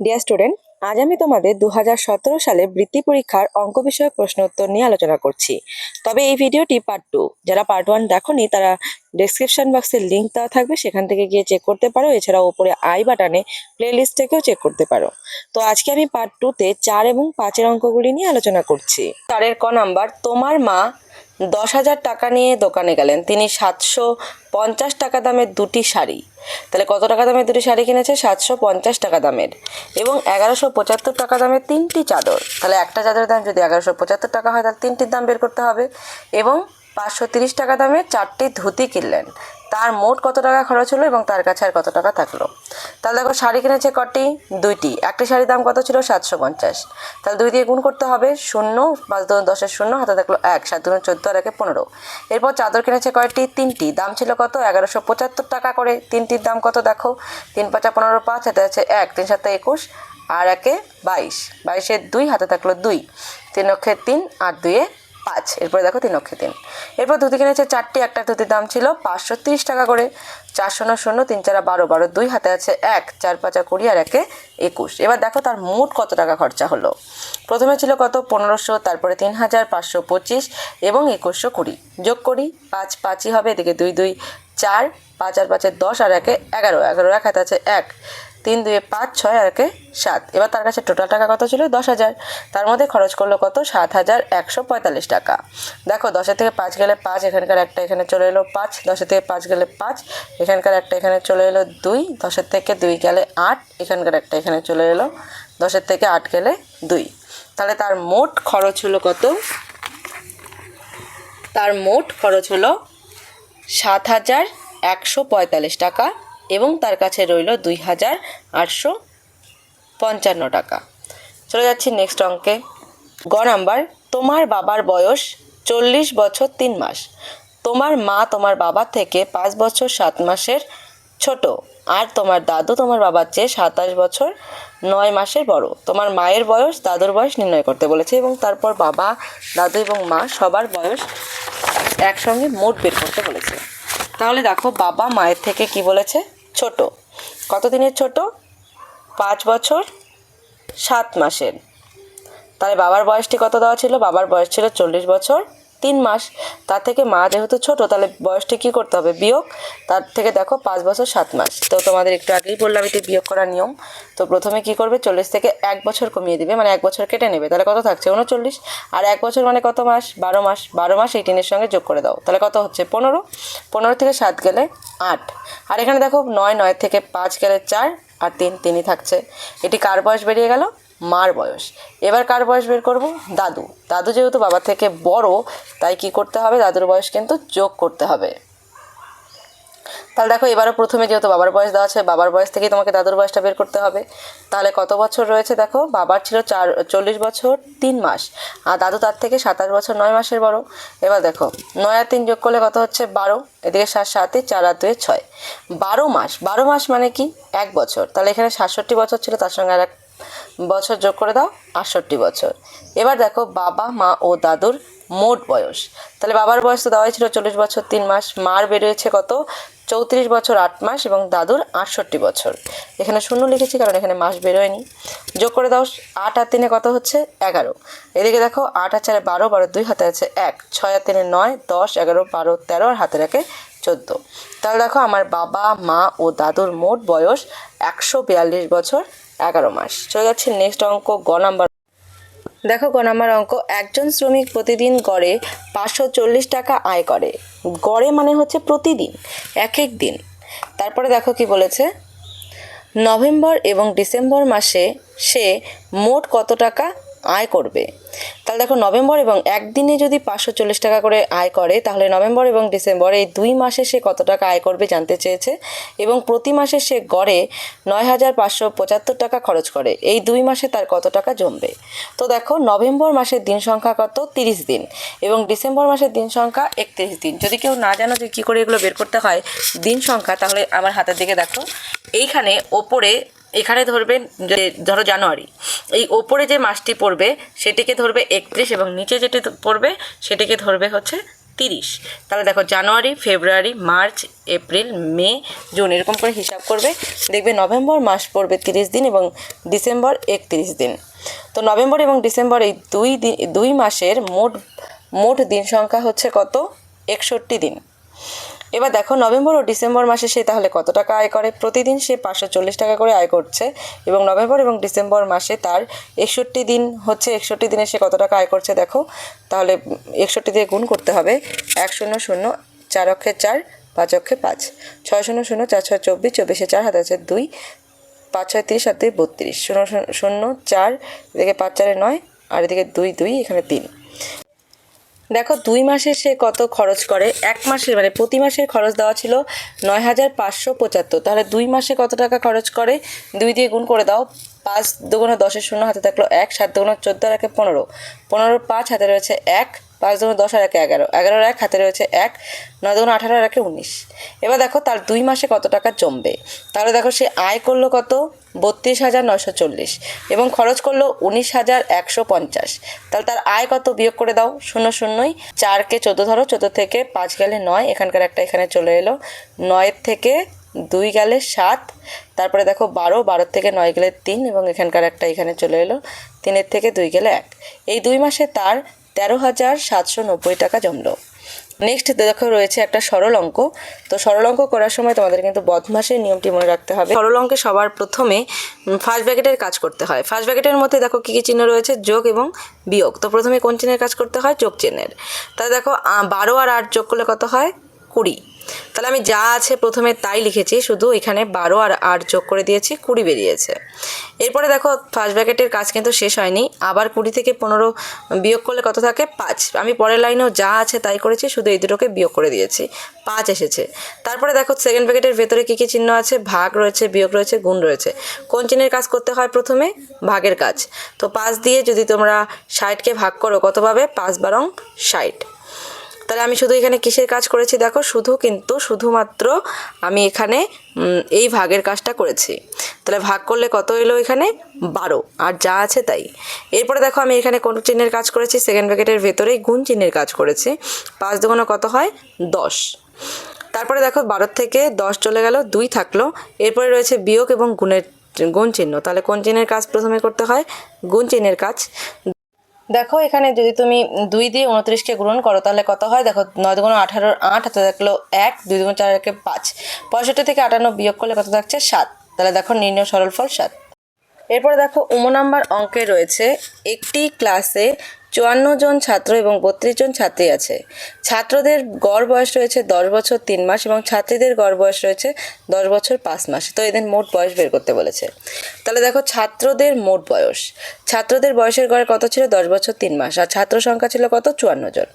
Dear student আজ আমি তোমাদের দু হাজার সতেরো সালে বৃত্তি পরীক্ষার অঙ্ক বিষয়ক প্রশ্ন উত্তর নিয়ে আলোচনা করছি। তবে এই ভিডিওটি পার্ট টু যারা পার্ট ওয়ান দেখোনি, তারা ডেসক্রিপশন বক্সের লিঙ্ক দেওয়া থাকবে। সেখান থেকে গিয়ে চেক করতে পারো। এছাড়াও ওপরে আই বাটনে প্লে লিস্ট থেকেও চেক করতে পারো। তো আজকে আমি পার্ট টুতে চার এবং পাঁচের অঙ্কগুলি নিয়ে আলোচনা করছি। চারের ক নাম্বার তোমার মা দশ হাজার টাকা নিয়ে দোকানে গেলেন। তিনি সাতশো পঞ্চাশ টাকা দামের দুটি শাড়ি। তাহলে কত টাকা দামের দুটি শাড়ি কিনেছে? সাতশো পঞ্চাশ টাকা দামের। এবং এগারোশো পঁচাত্তর টাকা দামের তিনটি চাদর। তাহলে একটা চাদরের দাম যদি এগারোশো পঁচাত্তর টাকা হয়, তাহলে তিনটির দাম বের করতে হবে। এবং পাঁচশো তিরিশ টাকা দামের চারটি ধুতি কিনলেন। তার মোট কত টাকা খরচ হলো এবং তার কাছে আর কত টাকা থাকল? তাহলে দেখো, শাড়ি কিনেছে কটি? দুইটি। একটি শাড়ির দাম কত ছিল? সাতশো পঞ্চাশ। তাহলে দুই দিয়ে গুণ করতে হবে শূন্য, পাঁচ দু দশের শূন্য, হাতে থাকল এক, সাত দুগুণ চোদ্দ আর একে পনেরো। এরপর চাদর কিনেছে কয়টি? তিনটি। দাম ছিল কত? এগারোশো পঁচাত্তর টাকা করে। তিনটির দাম কত দেখো? তিন পাঁচা পনেরো পাঁচ, হাতে আছে এক, তিন সাতে একুশ আর একে বাইশ। বাইশের দুই, হাতে থাকল দুই। তিন অক্ষে তিন আর দুইয়ে পাঁচ। এরপরে দেখো তিন অক্ষে তিন। এরপর ধুতি কিনেছে চারটি, একটা ধুতির দাম ছিল পাঁচশো তিরিশ টাকা করে। চার শূন্য শূন্য, তিন, চারা, বারো বারো, দুই, হাতে আছে এক, চার, পাঁচা কুড়ি, আর একে একুশ। এবার দেখো তার মোট কত টাকা খরচা হলো। প্রথমে ছিল কত? পনেরোশো, তারপরে তিন হাজার, পাঁচশো পঁচিশ এবং একুশশো কুড়ি। যোগ করি, পাঁচ, পাঁচই হবে, এদিকে দুই দুই, চার, পাঁচ, আর পাঁচের দশ, আর একে এগারো। এগারো, এক, হাতে আছে এক। তিন, দুয়ে পাঁচ, ছয় আর একে সাত। এবার তার কাছে টোটাল টাকা কত ছিল? দশ হাজার। তার মধ্যে খরচ করল কত? সাত হাজার একশো পঁয়তাল্লিশ টাকা। দেখো দশের থেকে পাঁচ গেলে পাঁচ, এখানকার একটা এখানে চলে এলো পাঁচ। দশের থেকে পাঁচ গেলে পাঁচ, এখানকার একটা এখানে চলে এলো দুই। দশের থেকে দুই গেলে আট, এখানকার একটা এখানে চলে এলো দশের থেকে আট গেলে দুই। তাহলে তার মোট খরচ হলো কত? তার মোট খরচ হলো সাত হাজার একশো পঁয়তাল্লিশ টাকা। এবং তার কাছে রইল দুই হাজার আটশো পঞ্চান্ন টাকা। চলে যাচ্ছি নেক্সট অঙ্কে। গ নাম্বার, তোমার বাবার বয়স চল্লিশ বছর তিন মাস। তোমার মা তোমার বাবার থেকে পাঁচ বছর সাত মাসের ছোট আর তোমার দাদু তোমার বাবার চেয়ে সাতাশ বছর নয় মাসের বড়। তোমার মায়ের বয়স দাদুর বয়স নির্ণয় করতে বলেছে এবং তারপর বাবা, দাদু এবং মা সবার বয়স একসঙ্গে মোট বের করতে বলেছে। তাহলে দেখো, বাবা মায়ের থেকে কি বলেছে? ছোট। কত দিনের ছোট? পাঁচ বছর, সাত মাসের। তাহলে বাবার বয়সটি কত দেওয়া ছিল? বাবার বয়স ছিল চল্লিশ বছর। তিন মাস। তার থেকে মা যেহেতু ছোট, তাহলে বয়সটি কী করতে হবে? বিয়োগ। তার থেকে দেখো পাঁচ বছর সাত মাস। তো তোমাদের একটু আগেই বললাম এটি বিয়োগ করার নিয়ম। তো প্রথমে কি করবে? চল্লিশ থেকে এক বছর কমিয়ে দিবে। মানে এক বছর কেটে নেবে। তাহলে কত থাকছে? উনচল্লিশ। আর এক বছর মানে কত মাস? বারো মাস। বারো মাস এইটিনের সঙ্গে যোগ করে দাও। তাহলে কত হচ্ছে? পনেরো। পনেরো থেকে সাত গেলে আট। আর এখানে দেখো নয় নয় থেকে পাঁচ গেলে চার। আর তিন, তিনই থাকছে। এটি কার বয়স বেরিয়ে গেল? মার বয়স। এবার কার বয়স বের করব? দাদু। দাদু যেহেতু বাবার থেকে বড়, তাই কি করতে হবে? দাদুর বয়স কিন্তু যোগ করতে হবে। তাহলে দেখো, এবারও প্রথমে যেহেতু বাবার বয়স দেওয়া আছে, বাবার বয়স থেকেই তোমাকে দাদুর বয়সটা বের করতে হবে। তাহলে কত বছর রয়েছে দেখো? বাবার ছিল চার, চল্লিশ বছর, তিন মাস। আর দাদু তার থেকে সাতাশ বছর, নয় মাসের বড়। এবার দেখো, নয় আর তিন যোগ করলে কত হচ্ছে? বারো। এদিকে সাত, সাতে চার আর দুয়ে ছয়। বারো মাস। বারো মাস মানে কি? এক বছর। তাহলে এখানে সাতষট্টি বছর ছিল, তার সঙ্গে আর এক বছর যোগ করে দাও, আটষট্টি বছর। এবার দেখো বাবা, মা ও দাদুর মোট বয়স। তাহলে বাবার বয়স তো দেওয়াই ছিল চল্লিশ বছর, তিন মাস। মার বেরিয়েছে কত? চৌত্রিশ বছর আট মাস এবং দাদুর আটষট্টি বছর। এখানে শূন্য লিখেছি কারণ এখানে মাস বেরোয়নি। যোগ করে দাও, আট আর তিনে কত হচ্ছে? এগারো। এদিকে দেখো আট আর চারে বারো বারো দুই, হাতে আছে এক। ছয় আর তিনে নয়, দশ, এগারো, বারো, তেরো আর হাতে রাখে চোদ্দ। তাহলে দেখো আমার বাবা, মা ও দাদুর মোট বয়স একশো বিয়াল্লিশ বছর। এগারো মাস। চলে যাচ্ছে নেক্সট অঙ্ক, গ নাম্বার। দেখো গ নাম্বার অঙ্ক, একজন শ্রমিক প্রতিদিন গড়ে পাঁচশো চল্লিশ টাকা আয় করে। গড়ে মানে হচ্ছে প্রতিদিন এক এক দিন। তারপরে দেখো কি বলেছে? নভেম্বর এবং ডিসেম্বর মাসে সে মোট কত টাকা? আয় করবে। তাহলে দেখো নভেম্বর এবং একদিনে যদি পাঁচশো চল্লিশ টাকা করে আয় করে, তাহলে নভেম্বর এবং ডিসেম্বর এই দুই মাসে সে কত টাকা আয় করবে জানতে চেয়েছে এবং প্রতি মাসে সে গড়ে নয় হাজার পাঁচশো পঁচাত্তর টাকা খরচ করে। এই দুই মাসে তার কত টাকা জমবে? তো দেখো নভেম্বর মাসের দিন সংখ্যা কত? তিরিশ দিন এবং ডিসেম্বর মাসের দিন সংখ্যা একত্রিশ দিন। যদি কেউ না জানো যে কী করে এগুলো বের করতে হয় দিন সংখ্যা, তাহলে আমার হাতের দিকে দেখো। এইখানে ওপরে এখানে ধরবেন যে, ধরো জানুয়ারি। এই ওপরে যে মাসটি পড়বে, সেটিকে ধরবে একত্রিশ এবং নিচে যেটি পড়বে, সেটিকে ধরবে হচ্ছে তিরিশ। তাহলে দেখো, January, February, March, April, May, June, এরকম করে হিসাব করবে। দেখবে নভেম্বর মাস পড়বে তিরিশ দিন এবং ডিসেম্বর একত্রিশ দিন। তো নভেম্বর এবং ডিসেম্বর এই দুই দিন দুই মাসের মোট মোট দিন সংখ্যা হচ্ছে কত? একষট্টি দিন। এবার দেখো, নভেম্বর ও ডিসেম্বর মাসে সে তাহলে কত টাকা আয় করে? প্রতিদিন সে পাঁচশো চল্লিশ টাকা করে আয় করছে এবং নভেম্বর এবং ডিসেম্বর মাসে তার একষট্টি দিন হচ্ছে, একষট্টি দিনে সে কত টাকা আয় করছে দেখো? তাহলে একষট্টি দিয়ে গুণ করতে হবে এক শূন্য শূন্য চার অক্ষে চার, পাঁচ অক্ষে পাঁচ। ছয় শূন্য শূন্য চার ছয় চব্বিশ, চব্বিশে চার হাতে আছে দুই, পাঁচ ছয় তিরিশ, সাত দুই বত্রিশ। শূন্য শূন্য- চার, এদিকে পাঁচ চারে নয়, আর এদিকে দুই দুই, এখানে তিন। দেখো, দুই মাসে সে কত খরচ করে? এক মাসে মানে প্রতি মাসের খরচ দেওয়া ছিল নয় হাজার পাঁচশো পঁচাত্তর। তাহলে দুই মাসে কত টাকা খরচ করে? দুই দিয়ে গুণ করে দাও, পাঁচ দুগুণে দশের শূন্য হাতে থাকল এক, সাত দুগুণে চোদ্দ আর একে পনেরো। পনেরো পাঁচ হাতে রয়েছে এক পাঁচ দুগুণে দশ আর একে এগারো। এগারোর এক, হাতে রয়েছে এক, নয় দুগুণে আঠারো আর একে উনিশ। এবার দেখো তার দুই মাসে কত টাকা জমবে। তাহলে দেখো সে আয় করল কত? বত্রিশ হাজার নয়শো চল্লিশ। এবং খরচ করল উনিশ হাজার একশো পঞ্চাশ। তাহলে তার আয় কত বিয়োগ করে দাও? শূন্য শূন্যই। চারকে চোদ্দ ধরো, চোদ্দ থেকে পাঁচ গেলে নয়। এখানকার একটা এখানে চলে এলো। নয়ের থেকে দুই গেলে সাত। তারপরে দেখো বারো, বারোর থেকে নয় গেলে তিন। এবং এখানকার একটা এখানে চলে এলো। তিনের থেকে দুই গেলে এক। এই দুই মাসে তার তেরো হাজার সাতশো নব্বই টাকা জমলো। নেক্সট দেখো রয়েছে একটা সরল অঙ্ক তো সরল অঙ্ক করার সময় তোমাদের কিন্তু বদমাসের নিয়মটি মনে রাখতে হবে। সরল অঙ্কে সবার প্রথমে ফার্স্ট ব্র্যাকেটের কাজ করতে হয়। ফার্স্ট ব্র্যাকেটের মধ্যে দেখো কী কী চিহ্ন রয়েছে? যোগ এবং বিয়োগ। তো প্রথমে কোন চিহ্নের কাজ করতে হয়? যোগ চিহ্নের। তাহলে দেখো বারো আর আট যোগ করলে কত হয়? কুড়ি তাহলে আমি যা আছে প্রথমে তাই লিখেছি, শুধু এখানে বারো আর আট যোগ করে দিয়েছি, কুড়ি বেরিয়েছে। এরপরে দেখো ফার্স্ট ব্র্যাকেটের কাজ কিন্তু শেষ হয়নি। আবার কুড়ি থেকে পনেরো বিয়োগ করলে কত থাকে? পাঁচ। আমি পরের লাইনেও যা আছে তাই করেছি, শুধু এই দুটোকে বিয়োগ করে দিয়েছি। পাঁচ এসেছে। তারপরে দেখো সেকেন্ড ব্র্যাকেটের ভেতরে কী কী চিহ্ন আছে? ভাগ রয়েছে, বিয়োগ রয়েছে, গুণ রয়েছে। কোন চিহ্নের কাজ করতে হয় প্রথমে? ভাগের কাজ। তো পাঁচ দিয়ে যদি তোমরা ষাটকে ভাগ করো, কত পাবে? পাঁচ বারং ষাট। তাহলে আমি শুধু এখানে কিসের কাজ করেছি? দেখো, শুধু কিন্তু শুধুমাত্র আমি এখানে এই ভাগের কাজটা করেছি। তাহলে ভাগ করলে কত এলো এখানে? বারো। আর যা আছে তাই। এরপরে দেখো, আমি এখানে কোন চিহ্নের কাজ করেছি? সেকেন্ড ব্র্যাকেটের ভেতরেই গুণ চিহ্নের কাজ করেছি। পাঁচ দুগুণে কত হয়? দশ। তারপরে দেখো বারো থেকে দশ চলে গেল, দুই থাকল। এরপরে রয়েছে বিয়োগ এবং গুণের, গুণ চিহ্ন। তাহলে কোন চিহ্নের কাজ প্রথমে করতে হয়? গুণ চিহ্নের কাজ। দেখো, এখানে যদি তুমি দুই দিয়ে উনত্রিশকে গ্রহণ করো, তাহলে কত হয়? দেখো, নয় দুগুণ আঠারো, আট হাতে থাকল এক, দুই দুগুণ চার একে পাঁচ। পঁয়ষট্টি থেকে আটান্ন বিয়োগ করলে কত থাকছে? সাত। তাহলে দেখো, নির্ণয় সরল ফল সাত। এরপরে দেখো, উম নাম্বার অঙ্কে রয়েছে, একটি ক্লাসে চুয়ান্ন জন ছাত্র এবং বত্রিশ জন ছাত্রী আছে। ছাত্রদের গড় বয়স রয়েছে দশ বছর তিন মাস এবং ছাত্রীদের গড় বয়স রয়েছে দশ বছর পাঁচ মাস। তো এদের মোট বয়স বের করতে বলেছে। তাহলে দেখো, ছাত্রদের মোট বয়স। ছাত্রদের বয়সের গড় কত ছিল? দশ বছর তিন মাস। আর ছাত্র সংখ্যা ছিল কত? চুয়ান্ন জন।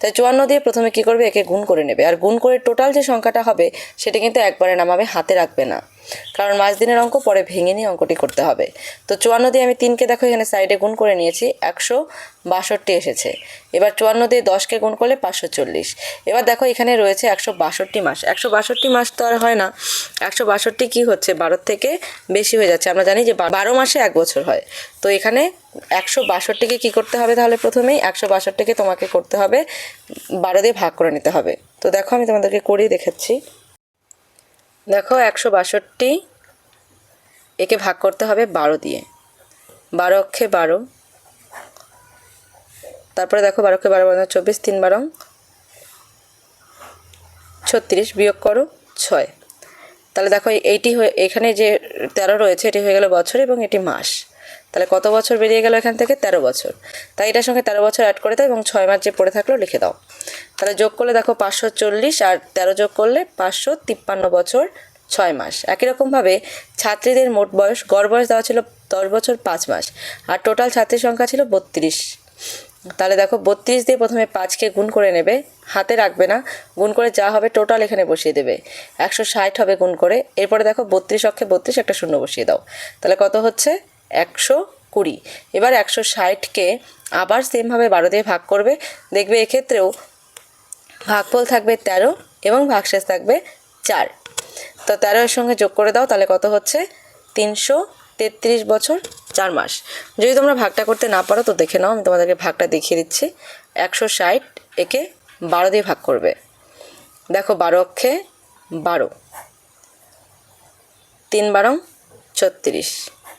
তাই চুয়ান্ন দিয়ে প্রথমে কী করবে? একে গুণ করে নেবে। আর গুণ করে টোটাল যে সংখ্যাটা হবে, সেটা কিন্তু একবারে নামাবে হাতে রাখবে না। কারণ মাস দিনের অঙ্ক, পরে ভেঙে নিয়ে অঙ্কটি করতে হবে। তো চুয়ান্ন দিয়ে আমি তিনকে দেখো, এখানে সাইডে গুণ করে নিয়েছি। একশো বাষট্টি এসেছে। এবার চুয়ান্ন দিয়ে দশকে গুণ করলে পাঁচশো চল্লিশ। এবার দেখো এখানে রয়েছে একশো বাষট্টি মাস। একশো বাষট্টি মাস তো আর হয় না। একশো বাষট্টি কী হচ্ছে? বারোর থেকে বেশি হয়ে যাচ্ছে। আমরা জানি যে বারো মাসে এক বছর হয়। তো এখানে একশো বাষট্টিকে কী করতে হবে তাহলে প্রথমেই? একশো বাষট্টিকে তোমাকে করতে হবে। বারো দিয়ে ভাগ করে নিতে হবে। তো দেখো আমি তোমাদেরকে করেই দেখাচ্ছি। দেখো একশো বাষট্টি, একে ভাগ করতে হবে বারো দিয়ে। বারো অক্ষে বারো। তারপরে দেখো বারো অক্ষে বারো বারো চব্বিশ, তিন বারো, ছত্রিশ, বিয়োগ করো, ছয়। তাহলে দেখো এইটি হয়ে এখানে যে তেরো রয়েছে, এটি হয়ে গেল বছর এবং এটি মাস। তাহলে কত বছর বেরিয়ে গেল এখান থেকে? তেরো বছর। তাই এটার সঙ্গে তেরো বছর অ্যাড করে দাও এবং ছয় মাস যে পড়ে থাকল লিখে দাও। তাহলে যোগ করলে দেখো পাঁচশো চল্লিশ আর তেরো যোগ করলে পাঁচশো তিপ্পান্ন বছর, ছয় মাস। একই রকমভাবে ছাত্রীদের মোট বয়স গড় বয়স দেওয়া ছিল দশ বছর, পাঁচ মাস। আর টোটাল ছাত্রীর সংখ্যা ছিল বত্রিশ। তাহলে দেখো বত্রিশ দিয়ে প্রথমে পাঁচকে গুণ করে নেবে, হাতে রাখবে না, গুণ করে যা হবে টোটাল এখানে বসিয়ে দেবে। একশো ষাট হবে গুণ করে, এরপরে দেখো বত্রিশ অক্ষে বত্রিশ একটা শূন্য বসিয়ে দাও। তাহলে কত হচ্ছে? একশো কুড়ি। এবার একশো ষাটকে আবার সেমভাবে বারো দিয়ে ভাগ করবে, দেখবে এক্ষেত্রেও ভাগফল থাকবে তেরো এবং ভাগশেষ থাকবে চার। তো তেরোর সঙ্গে যোগ করে দাও, তাহলে কত হচ্ছে? তিনশো তেত্রিশ বছর, চার মাস। যদি তোমরা ভাগটা করতে না পারো, তো দেখে নাও, আমি তোমাদেরকে ভাগটা দেখিয়ে দিচ্ছি। একশো ষাট একে বারো দিয়ে ভাগ করবে। দেখো, বারো অক্ষে বারো। তিন বারং ছত্রিশ।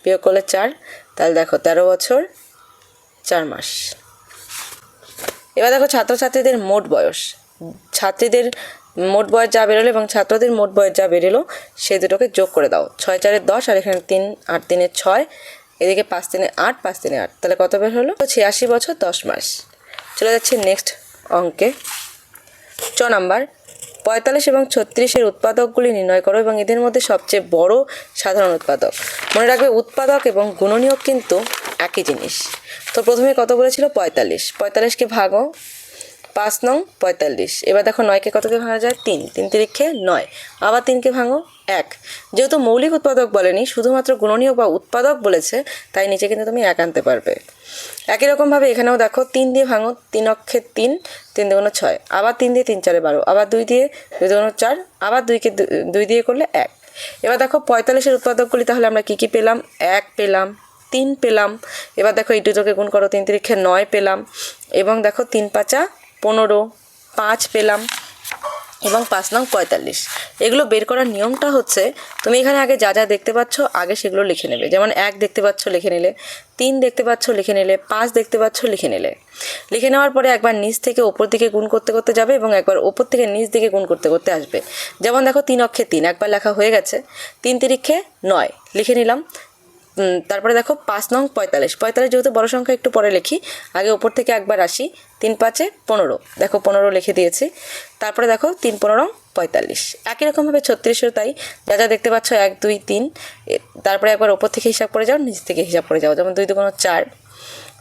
বিয়োগ করলে চার। তাহলে দেখো, তেরো বছর, চার মাস। এবার দেখো, ছাত্রছাত্রীদের মোট বয়স। ছাত্রীদের মোট বয়স যা বেরোলো এবং ছাত্রদের মোট বয়স যা বেরোলো সেই দুটোকে যোগ করে দাও। ছয় চারের দশ আর এখানে তিন, আট তিনের ছয়, এদিকে পাঁচ তিনে আট, পাঁচ তিনে আট। তাহলে কত বের হলো? ছিয়াশি বছর, দশ মাস। চলে যাচ্ছে নেক্সট অঙ্কে। চ নাম্বার, পঁয়তাল্লিশ এবং ছত্রিশের উৎপাদকগুলি নির্ণয় করো এবং এদের মধ্যে সবচেয়ে বড় সাধারণ উৎপাদক। মনে রাখবে, উৎপাদক এবং গুণনীয়ক কিন্তু একই জিনিস। তো প্রথমে কত বলেছিল? পঁয়তাল্লিশ। পঁয়তাল্লিশকে ভাগো পাঁচ নং পঁয়তাল্লিশ। এবার দেখো নয়কে কতকে ভাঙা যায়? তিন। তিন তিরিক্ষে নয়। আবার তিনকে ভাঙো, এক। যেহেতু মৌলিক উৎপাদক বলেনি, শুধুমাত্র গুণনীয় বা উৎপাদক বলেছে, তাই নিচে কিন্তু তুমি এক আনতে পারবে। একই রকমভাবে এখানেও দেখো তিন দিয়ে ভাঙো, তিন অক্ষে তিন তিন দুগুণ ছয়। আবার তিন দিয়ে তিন চারে বারো। আবার দুই দিয়ে দুই দুগুণ চার, আবার দুইকে দুই দিয়ে করলে এক। এবার দেখো পঁয়তাল্লিশের উৎপাদকগুলি, তাহলে আমরা কী কী পেলাম? এক পেলাম, তিন পেলাম। এবার দেখো এই দুটোকে গুণ করো, তিন তিরিক্ষে নয় পেলাম। এবং দেখো তিন পাঁচা পনেরো, পাঁচ পেলাম এবং পাঁচ নং পঁয়তাল্লিশ। এগুলো বের করার নিয়মটা হচ্ছে, তুমি এখানে আগে যা যা দেখতে পাচ্ছ, আগে সেগুলো লিখে নেবে। যেমন এক দেখতে পাচ্ছ, লিখে নিলে। তিন দেখতে পাচ্ছ, লিখে নিলে। পাঁচ দেখতে পাচ্ছ, লিখে নিলে। লিখে নেওয়ার পরে একবার নিচ থেকে ওপর দিকে গুণ করতে করতে যাবে এবং একবার ওপর থেকে নিচ দিকে গুণ করতে করতে আসবে। যেমন দেখো তিন অক্ষে তিন, একবার লেখা হয়ে গেছে। তিন তিরিক্ষে নয়, লিখে নিলাম। তারপরে দেখো পাঁচ নং পঁয়তাল্লিশ। পঁয়তাল্লিশ যেহেতু বড় সংখ্যা, একটু পরে লিখি। আগে ওপর থেকে একবার আসি। তিন পাঁচে পনেরো। দেখো পনেরো লিখে দিয়েছি। তারপরে দেখো তিন পনেরো, পঁয়তাল্লিশ। একই রকমভাবে ছত্রিশও তাই। যা যা দেখতে পাচ্ছ, এক, দুই, তিন। তারপরে একবার ওপর থেকে হিসাব করে যাও, নিচ থেকে হিসাব করে যাও। যেমন দুই দুগুণ চার,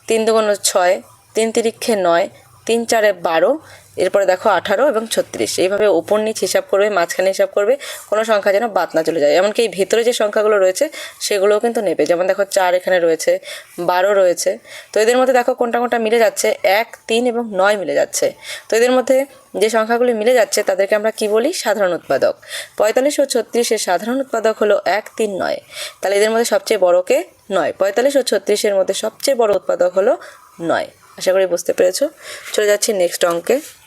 তিন দুগুণ ছয়, তিন তিরিক্ষে নয়, তিন চারে বারো এরপরে দেখো আঠারো এবং ছত্রিশ। এইভাবে ওপর নিচ হিসাব করবে, মাঝখানে হিসাব করবে, কোনো সংখ্যা যেন বাদ না চলে যায়। এমনকি এই ভেতরে যে সংখ্যাগুলো রয়েছে, সেগুলোও কিন্তু নেবে। যেমন দেখো চার এখানে রয়েছে, বারো রয়েছে। তো এদের মধ্যে দেখো কোনটা কোনটা মিলে যাচ্ছে, এক, তিন এবং নয় মিলে যাচ্ছে। তো এদের মধ্যে যে সংখ্যাগুলি মিলে যাচ্ছে, তাদেরকে আমরা কি বলি? সাধারণ উৎপাদক। পঁয়তাল্লিশ ও ছত্রিশের সাধারণ উৎপাদক হলো এক, তিন, নয়। তাহলে এদের মধ্যে সবচেয়ে বড়কে নয়। পঁয়তাল্লিশ ও ছত্রিশের মধ্যে সবচেয়ে বড় উৎপাদক হলো নয়। আশা করি বুঝতে পেরেছ। চলে যাচ্ছি নেক্সট অঙ্কে।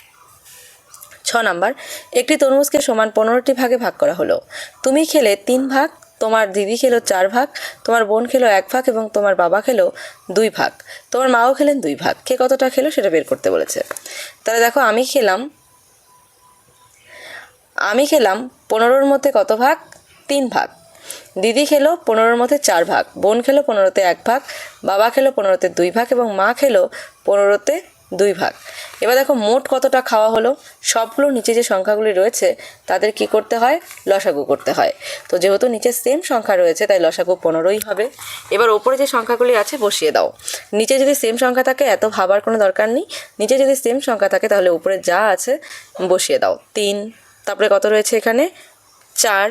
ছ নাম্বার, একটি তরমুজকে সমান পনেরোটি ভাগে ভাগ করা হলো। তুমি খেলে তিন ভাগ, তোমার দিদি খেলো চার ভাগ, তোমার বোন খেলো এক ভাগ এবং তোমার বাবা খেলো দুই ভাগ। তোমার মাও খেলেন দুই ভাগ। কে কতটা খেলো সেটা বের করতে বলেছে। তাহলে দেখো, আমি খেলাম আমি খেলাম পনেরোর মধ্যে কত ভাগ? তিন ভাগ। দিদি খেলো পনেরোর মধ্যে চার ভাগ, বোন খেলো পনেরোতে এক ভাগ, বাবা খেলো পনেরোতে দুই ভাগ এবং মা খেলো পনেরোতে দুই ভাগ। এবার দেখো মোট কতটা খাওয়া হলো? সবগুলো নিচে যে সংখ্যাগুলি রয়েছে, তাদের কি করতে হয়? লসাগু করতে হয়। তো যেহেতু নিচে সেম সংখ্যা রয়েছে, তাই লসাগু পনেরোই হবে। এবার ওপরে যে সংখ্যাগুলি আছে, বসিয়ে দাও। নিচে যদি সেম সংখ্যা থাকে, এত ভাবার কোনো দরকার নেই। নিচে যদি সেম সংখ্যা থাকে, তাহলে উপরে যা আছে, বসিয়ে দাও। তিন, তারপরে কত রয়েছে এখানে? চার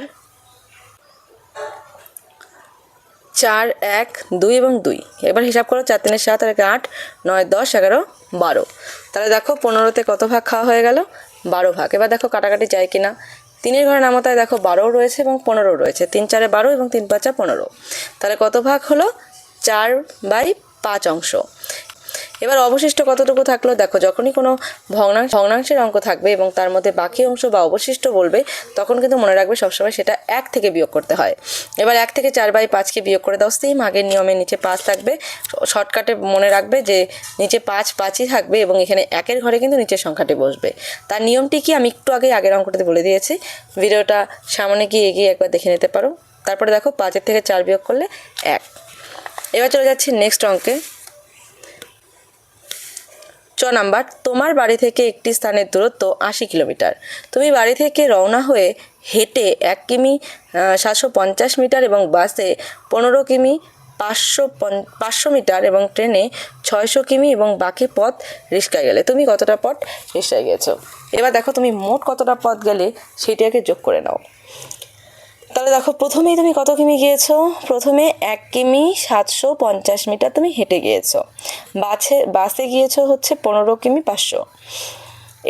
চার, এক, দুই এবং দুই। এবার হিসাব করো, চার, তিনের সাত আর এক, আট, নয়, দশ, এগারো, বারো। তাহলে দেখো, পনেরোতে কত ভাগ খাওয়া হয়ে গেল? বারো ভাগ। এবার দেখো, কাটাকাটি যায় কি না তিনের ঘরে নামতায় দেখো, বারোও রয়েছে এবং পনেরো রয়েছে। তিন চারে বারো এবং তিন পাঁচা পনেরো। তাহলে কত ভাগ হলো? চার বাই পাঁচ অংশ। এবার অবশিষ্ট কতটুকু থাকল দেখো, যখনই কোনো ভগ্নাংশ ভগ্নাংশের অঙ্ক থাকবে এবং তার মধ্যে বাকি অংশ বা অবশিষ্ট বলবে, তখন কিন্তু মনে রাখবে সবসময় সেটা এক থেকে বিয়োগ করতে হয়। এবার এক থেকে চার বাই পাঁচকে বিয়োগ করে দাও সেম আগের নিয়মে নিচে পাঁচ থাকবে। শর্টকাটে মনে রাখবে যে নিচে পাঁচ পাঁচই থাকবে এবং এখানে একের ঘরে কিন্তু নিচের সংখ্যাটি বসবে। তার নিয়মটি কি? আমি একটু আগে আগের অঙ্কটাতে বলে দিয়েছি। ভিডিওটা সামনে গিয়ে এগিয়ে একবার দেখে নিতে পারো। তারপরে দেখো পাঁচের থেকে চার বিয়োগ করলে এক। এবার চলে যাচ্ছি নেক্সট অঙ্কে। নাম্বার, তোমার বাড়ি থেকে একটি স্থানের দূরত্ব আশি কিলোমিটার। তুমি বাড়ি থেকে রওনা হয়ে হেঁটে এক কিমি সাতশো পঞ্চাশ মিটার এবং বাসে পনেরো কিমি, পাঁচশো পাঁচশো মিটার এবং ট্রেনে ছয়শো কিমি এবং বাকি পথ রিক্সায় গেলে। তুমি কতটা পথ রিক্সায় গেছো? এবার দেখো তুমি মোট কতটা পথ গেলে সেটাকে যোগ করে নাও। তাহলে দেখো, প্রথমেই তুমি কত কিমি গিয়েছো? প্রথমে এক কিমি সাতশো পঞ্চাশ মিটার তুমি হেঁটে গিয়েছো। বাসে বাসে গিয়েছো হচ্ছে পনেরো কিমি পাঁচশো।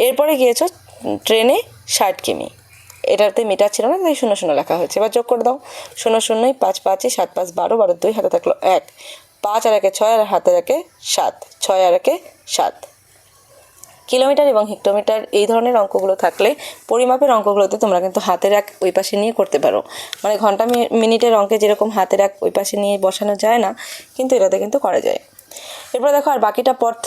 এরপরে গিয়েছো ট্রেনে ষাট কিমি। এটাতে মিটার ছিল না, তাই শূন্য শূন্য লেখা হয়েছে। এবার যোগ করে দাও। শূন্য শূন্যই পাঁচ পাঁচই সাত পাঁচ বারো বারো দুই, হাতে থাকল এক। পাঁচ আর একে ছয় আর হাতে একে সাত। ছয় আর একে সাত। কিলোমিটার এবং হেক্টোমিটার এই ধরনের অঙ্কগুলো থাকলে পরিমাপের অঙ্কগুলোতে তোমরা কিন্তু হাতের এক ওই পাশে নিয়ে করতে পারো। মানে ঘণ্টা মিনিটের অঙ্কে যেরকম হাতের এক ওই পাশে নিয়ে বসানো যায় না, কিন্তু এটাতে কিন্তু করা যায়। এরপর দেখো আর বাকিটা পথ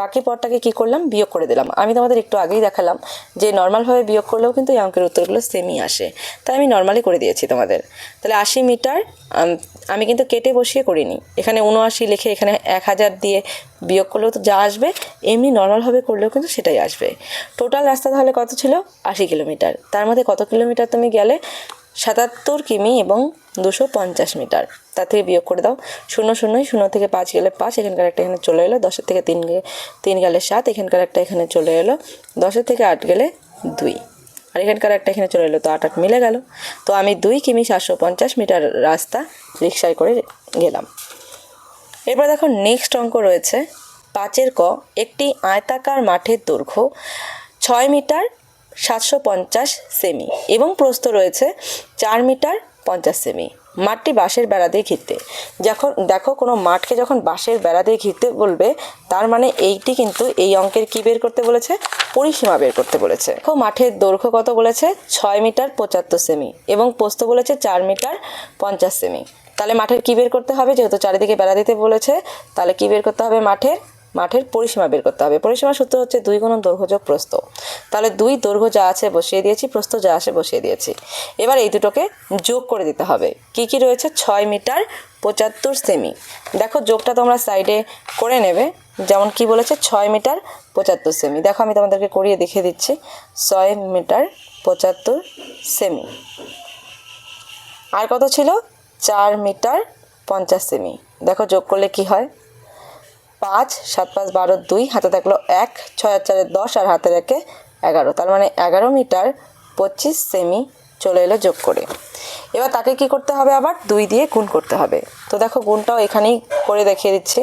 বাকি পথটাকে কি করলাম? বিয়োগ করে দিলাম। আমি তোমাদের একটু আগেই দেখালাম যে নর্মালভাবে বিয়োগ করলেও কিন্তু এই অঙ্কের উত্তরগুলো সেমই আসে। তাই আমি নর্মালি করে দিয়েছি তোমাদের। তাহলে আশি মিটার, আমি কিন্তু কেটে বসিয়ে করিনি। এখানে উনআশি লিখে এখানে এক হাজার দিয়ে বিয়োগ করলেও তো যা আসবে, এমনি নর্মালভাবে করলেও কিন্তু সেটাই আসবে। টোটাল রাস্তা তাহলে কত ছিল? আশি কিলোমিটার। তার মধ্যে কত কিলোমিটার তুমি গেলে? সাতাত্তর কিমি এবং দুশো পঞ্চাশ মিটার। তার থেকে বিয়োগ করে দাও। শূন্য শূন্যই শূন্য থেকে পাঁচ গেলে পাঁচ, এখানকার একটা এখানে চলে এলো। দশের থেকে তিন তিন গেলে সাত, এখানকার একটা এখানে চলে এলো। দশের থেকে আট গেলে দুই। আর এখানকার একটা এখানে চলে এলো, তো আট আট মিলে গেল। তো আমি দুই কিমি সাতশো পঞ্চাশ মিটার রাস্তা রিক্সায় করে গেলাম। এরপর দেখো নেক্সট অঙ্ক রয়েছে। পাঁচের ক, একটি আয়তাকার মাঠের দৈর্ঘ্য ছয় মিটার সাতশো পঞ্চাশ সেমি এবং প্রস্থ রয়েছে চার মিটার পঞ্চাশ সেমি। মাঠটি বাঁশের বেড়া দিয়ে ঘিরতে। যখন দেখো কোনো মাঠকে যখন বাঁশের বেড়া দিয়ে ঘিরতে বলবে, তার মানে এইটি কিন্তু এই অঙ্কের কি বের করতে বলেছে? পরিসীমা বের করতে বলেছে। দেখো মাঠের দৈর্ঘ্য কত বলেছে? ছয় মিটার পঁচাত্তর সেমি এবং পোস্ত বলেছে চার মিটার পঞ্চাশ সেমি। তাহলে মাঠের কি বের করতে হবে? যেহেতু চারিদিকে বেড়া দিতে বলেছে, তাহলে কি বের করতে হবে মাঠের? মাঠের পরিসীমা বের করতে হবে। পরিসীমা সূত্র হচ্ছে দুই গুণ দৈর্ঘ্য যোগ প্রস্থ। তাহলে দুই দৈর্ঘ্য যা আছে বসিয়ে দিয়েছি, প্রস্থ যা আছে বসিয়ে দিয়েছি। এবার এই দুটোকে যোগ করে দিতে হবে। কি কি রয়েছে? ছয় মিটার পঁচাত্তর সেমি। দেখো, যোগটা তোমরা সাইডে করে নেবে। যেমন কি বলেছে? ছয় মিটার পঁচাত্তর সেমি। দেখো, আমি তোমাদেরকে করিয়ে দেখিয়ে দিচ্ছি। ছয় মিটার পঁচাত্তর সেমি। আর কত ছিল? চার মিটার পঞ্চাশ সেমি। দেখো, যোগ করলে কি হয়? পাঁচ, সাত পাঁচ বারো দুই, হাতে থাকল এক, ছয় আর চারে দশ আর হাতে রাখে এগারো। তার মানে এগারো মিটার পঁচিশ সেমি চলে এলো যোগ করে। এবার তাকে কি করতে হবে আবার? দুই দিয়ে গুণ করতে হবে। তো দেখো গুণটাও এখানেই করে দেখিয়ে দিচ্ছি।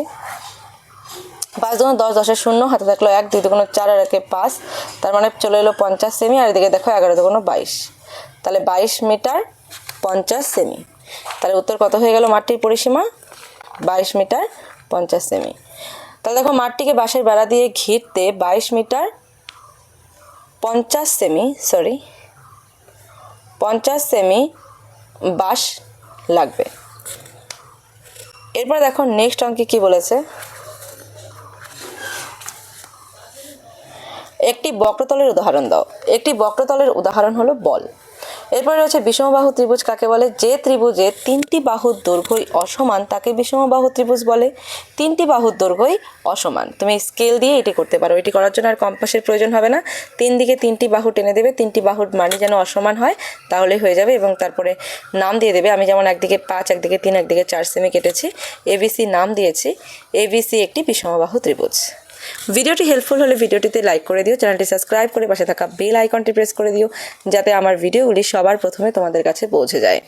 পাঁচ দুগুণ দশ, দশের শূন্য, হাতে থাকল এক, দুই দুগুণ চার আর একে পাঁচ। তার মানে চলে এলো পঞ্চাশ সেমি আর এদিকে দেখো এগারো দুগুণ বাইশ। তাহলে বাইশ মিটার পঞ্চাশ সেমি। তাহলে উত্তর কত হয়ে গেল মাটির পরিসীমা? বাইশ মিটার পঞ্চাশ সেমি। তাহলে দেখো মাঠটিকে বাঁশের বেড়া দিয়ে ঘিরতে বাইশ মিটার পঞ্চাশ সেমি সরি পঞ্চাশ সেমি বাঁশ লাগবে। এরপর দেখো নেক্সট অঙ্কে কি বলেছে? একটি বক্রতলের উদাহরণ দাও। একটি বক্রতলের উদাহরণ হলো বল। এরপরে রয়েছে বিষমবাহু ত্রিভুজ, কাকে বলে? যে ত্রিভুজে তিনটি বাহুর দৈর্ঘ্যই অসমান, তাকে বিষমবাহু ত্রিভুজ বলে। তিনটি বাহুর দৈর্ঘ্যই অসমান। তুমি স্কেল দিয়ে এটি করতে পারো। এটি করার জন্য আর কম্পাসের প্রয়োজন হবে না। তিন দিকে তিনটি বাহু টেনে দেবে, তিনটি বাহুর মানি যেন অসমান হয়, তাহলে হয়ে যাবে এবং তারপরে নাম দিয়ে দেবে। আমি যেমন একদিকে পাঁচ, একদিকে তিন, একদিকে চার সেমি কেটেছি। এবিসি নাম দিয়েছি। এবিসি একটি বিষমবাহু ত্রিভুজ। ভিডিওটি হেল্পফুল হলে ভিডিওটিতে লাইক করে দিও চ্যানেলটি সাবস্ক্রাইব করে পাশে থাকা বেল আইকনটি প্রেস করে দিও, যাতে আমার ভিডিওগুলি সবার প্রথমে তোমাদের কাছে পৌঁছে যায়।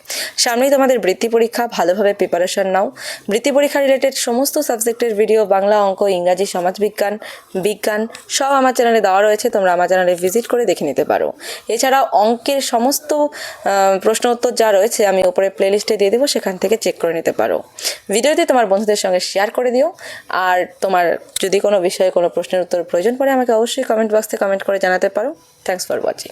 সামনেই তোমাদের বৃত্তি পরীক্ষা, ভালোভাবে প্রিপারেশন নাও। বৃত্তি পরীক্ষা রিলেটেড সমস্ত সাবজেক্টের ভিডিও বাংলা অঙ্ক, ইংরাজি, সমাজবিজ্ঞান, বিজ্ঞান, সব আমার চ্যানেলে দেওয়া রয়েছে, তোমরা আমার চ্যানেলে ভিজিট করে দেখে নিতে পারো। এছাড়াও অঙ্কের সমস্ত প্রশ্ন উত্তর যা রয়েছে, আমি উপরে প্লেলিস্টে দিয়ে দেবো, সেখান থেকে চেক করে নিতে পারো। ভিডিওটি তোমার বন্ধুদের সঙ্গে শেয়ার করে দিও, আর তোমার যদি কোনো বিষয়ে কোনো প্রশ্নের উত্তর প্রয়োজন পড়ে আমাকে অবশ্যই কমেন্ট বক্সে কমেন্ট করে জানাতে পারো। Thanks for watching